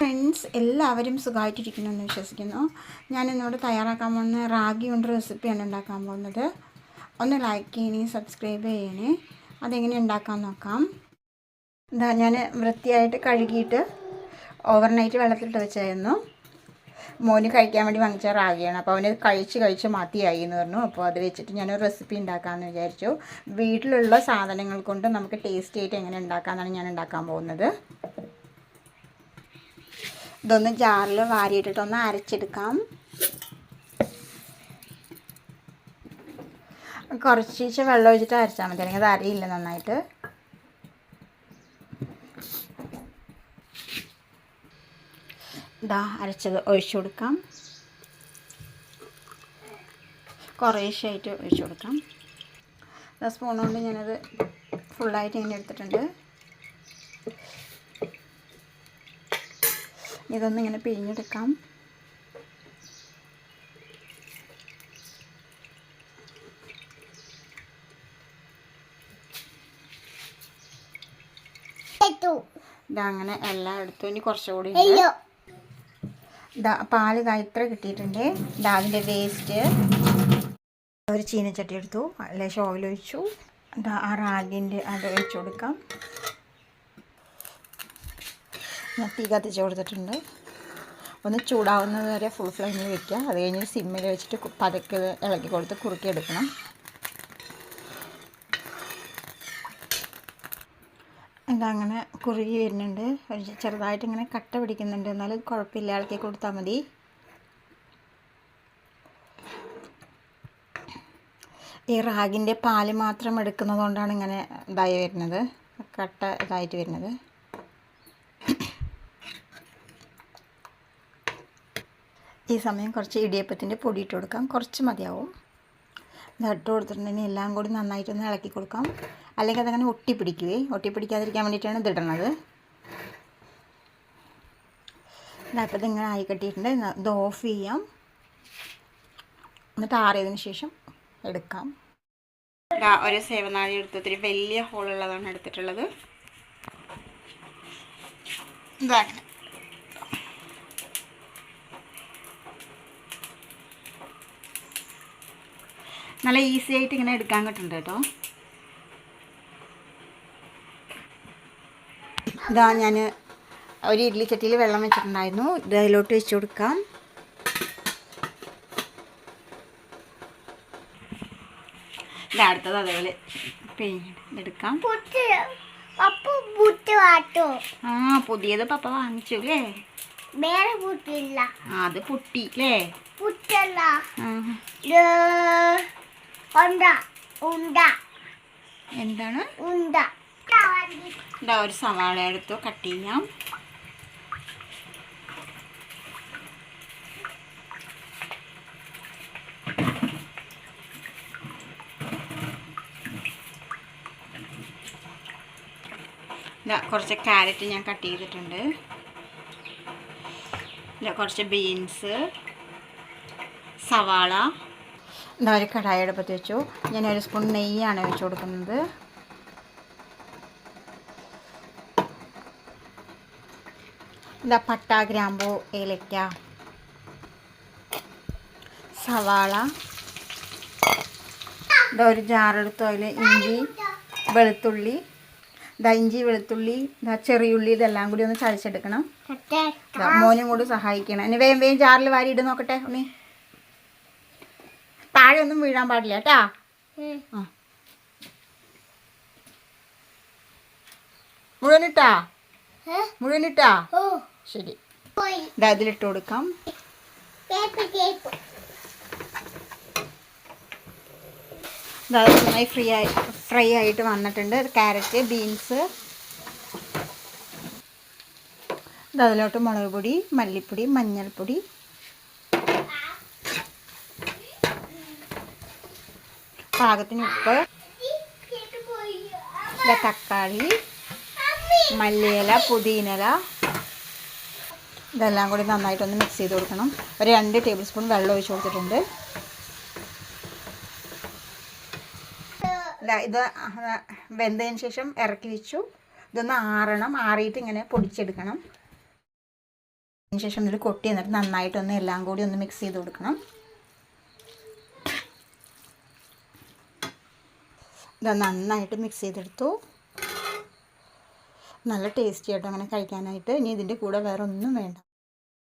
Friends എല്ലാവരും സുഖമായിട്ടിരിക്കുന്നു എന്ന് വിശ്വസിക്കുന്നു. ഞാൻ ഇന്നോട് തയ്യാറാക്കാൻ പോകുന്ന റാഗി കൊണ്ട് റെസിപ്പിയാണ് ഉണ്ടാക്കാൻ പോകുന്നത്. ഒന്ന് ലൈക്ക് ചെയ്യണേ സബ്സ്ക്രൈബ് ചെയ്യണേ. അതെങ്ങനെ ഉണ്ടാക്കാൻ നോക്കാം. എന്താ ഞാൻ വൃത്തിയായിട്ട് കഴുകിയിട്ട് ഓവർനൈറ്റ് വെള്ളത്തിലിട്ട് വെച്ചായിരുന്നു. മോന് കഴിക്കാൻ വേണ്ടി വാങ്ങിച്ച റാഗിയാണ്. അപ്പോൾ അവന് കഴിച്ച് കഴിച്ച് മതിയായി എന്ന് പറഞ്ഞു. അപ്പോൾ അത് വെച്ചിട്ട് ഞാനൊരു റെസിപ്പി ഉണ്ടാക്കാമെന്ന് വിചാരിച്ചു. വീട്ടിലുള്ള സാധനങ്ങൾ കൊണ്ട് നമുക്ക് ടേസ്റ്റി ആയിട്ട് എങ്ങനെ ഉണ്ടാക്കാമെന്നാണ് ഞാൻ ഉണ്ടാക്കാൻ പോകുന്നത്. ഇതൊന്ന് ജാറിൽ വാരിയിട്ടിട്ടൊന്ന് അരച്ചെടുക്കാം. കുറച്ച് വെള്ളം ഒഴിച്ചിട്ട് അരച്ചാൽ മതി അല്ലെങ്കിൽ അത് അരയില്ല നന്നായിട്ട്. ഇതാ അരച്ചത് ഒഴിച്ചു കൊടുക്കാം. കുറേശ്ശായിട്ട് ഒഴിച്ചു കൊടുക്കാം. സ്പൂൺ കൊണ്ട് ഞാനത് ഫുള്ളായിട്ട് ഇങ്ങനെ എടുത്തിട്ടുണ്ട്. ഇതൊന്ന് ഇങ്ങനെ പിഴിഞ്ഞെടുക്കാം ഇതങ്ങനെ എല്ലാം എടുത്തു. ഇനി കുറച്ചുകൂടി പാൽ ഇതാ ഇത്ര കിട്ടിയിട്ടുണ്ട്. ഇതാ അതിന്റെ വേസ്റ്റ്. ഒരു ചീനച്ചട്ടി എടുത്തു. ലേശം ഓയിൽ ഒഴിച്ചു. ആ റാഗിന്റെ അത് ഒഴിച്ചു കൊടുക്കാം. ഞാൻ തീ കത്തിച്ച് കൊടുത്തിട്ടുണ്ട്. ഒന്ന് ചൂടാവുന്നത് വരെ ഫുൾ ഫ്ലെയിമിൽ വെക്കുക. അത് കഴിഞ്ഞ് സിമ്മിൽ വെച്ചിട്ട് പതുക്കെ ഇളക്കി കൊടുത്ത് കുറുക്കിയെടുക്കണം എന്താ അങ്ങനെ കുറുകി വരുന്നുണ്ട്. ചെറുതായിട്ട് ഇങ്ങനെ കട്ട പിടിക്കുന്നുണ്ട്. എന്നാലും കുഴപ്പമില്ല. ഇളക്കി കൊടുത്താൽ മതി. ഈ റാഗിന്റെ പാൽ മാത്രം എടുക്കുന്നതുകൊണ്ടാണ് ഇങ്ങനെ ഇതായി വരുന്നത്. കട്ട ഇതായിട്ട് വരുന്നത്. ഈ സമയം കുറച്ച് ഇടിയപ്പത്തിന്റെ പൊടി ഇട്ട് കൊടുക്കാം. കുറച്ച് മതിയാവും. ഇട്ട് കൊടുത്തിട്ടുണ്ടെങ്കിൽ എല്ലാം കൂടി നന്നായിട്ടൊന്ന് ഇളക്കി കൊടുക്കാം. അല്ലെങ്കിൽ അതങ്ങനെ ഒട്ടിപ്പിടിക്കുവേ. ഒട്ടിപ്പിടിക്കാതിരിക്കാൻ വേണ്ടിയിട്ടാണ് ഇതിടണത് ഇതപ്പോൾ ഇതിങ്ങനെ ആയി കെട്ടിയിട്ടുണ്ട്. ഇത് ഓഫ് ചെയ്യാം. എന്നിട്ട് ആറിയതിന് ശേഷം എടുക്കാം. ഒരു സേവനാഴി എടുത്തൊത്തിരി വലിയ ഹോളുള്ളതാണ് എടുത്തിട്ടുള്ളത്. ഇതാണ് നല്ല ഈസി ആയിട്ട് ഇങ്ങനെ എടുക്കാൻ കിട്ടുന്നുണ്ട് കേട്ടോ. ഇതാ ഞാൻ ഒരു ഇഡ്ഡലി ചട്ടിയിൽ വെള്ളം വെച്ചിട്ടുണ്ടായിരുന്നു. ഇത് അതിലോട്ട് വെച്ച് കൊടുക്കാം. ഇത് അടുത്തത് അതേപോലെ എടുക്കാം. ആ പുതിയത് പപ്പ വാങ്ങിച്ചു അല്ലേ? വേറെ പുട്ടില്ല. അത് പുട്ടി അല്ലേ? പുട്ടല്ല എന്താണ്? ഇതാ ഒരു സവാള എടുത്തു കട്ട് ചെയ്യാം. കുറച്ച് ക്യാരറ്റ് ഞാൻ കട്ട് ചെയ്തിട്ടുണ്ട്. കുറച്ച് ബീൻസ് സവാള എന്താ ഒരു കടായി അടുപ്പത്ത് വെച്ചു. ഞാൻ ഒരു സ്പൂൺ നെയ്യാണ് വെച്ച് കൊടുക്കുന്നത്. എന്താ പട്ട ഗ്രാമ്പു ഏലക്ക സവാള. ഇതാ ഒരു ജാറെടുത്തു. അതിൽ ഇഞ്ചി വെളുത്തുള്ളി. ഇതാ ഇഞ്ചി വെളുത്തുള്ളി ഇതാ ചെറിയുള്ളി ഇതെല്ലാം കൂടി ഒന്ന് ചതച്ചെടുക്കണം. മോനും കൂടി സഹായിക്കണം. ഇനി വേഗം വേഗം ജാറിൽ വാരി ഇട്ട് നോക്കട്ടെ ഉണ്ണി. താഴെ ഒന്നും വീഴാൻ പാടില്ല കേട്ടാ. മുഴുവനിട്ടാ മുഴുവനിട്ടാ ശരി. ഇതിലിട്ട് കൊടുക്കാം. നന്നായി ഫ്രീ ആയി ഫ്രൈ ആയിട്ട് വന്നിട്ടുണ്ട്. Carrot beans. അതിലോട്ട് മുളക് പൊടി മല്ലിപ്പൊടി മഞ്ഞൾപ്പൊടി പാകത്തിന് ഉപ്പ് തക്കാളി മല്ലിയില പുതിന ഇതെല്ലാം കൂടി നന്നായിട്ടൊന്ന് മിക്സ് ചെയ്ത് കൊടുക്കണം. ഒരു രണ്ട് ടേബിൾ സ്പൂൺ വെള്ളം ഒഴിച്ച് കൊടുത്തിട്ടുണ്ട്. ഇത് വെന്തതിന് ശേഷം ഇറക്കി വെച്ചു. ഇതൊന്ന് ആറണം. ആറിയിട്ട് ഇങ്ങനെ പൊടിച്ചെടുക്കണം. അതിനുശേഷം ഇതിൽ കൊട്ടി എന്നിട്ട് നന്നായിട്ടൊന്ന് എല്ലാം കൂടി ഒന്ന് മിക്സ് ചെയ്ത് കൊടുക്കണം. ഇത് നന്നായിട്ട് മിക്സ് ചെയ്തെടുത്തു. നല്ല ടേസ്റ്റി ആയിട്ട് അങ്ങനെ കഴിക്കാനായിട്ട്. ഇനി ഇതിന്റെ കൂടെ വേറെ ഒന്നും വേണ്ട.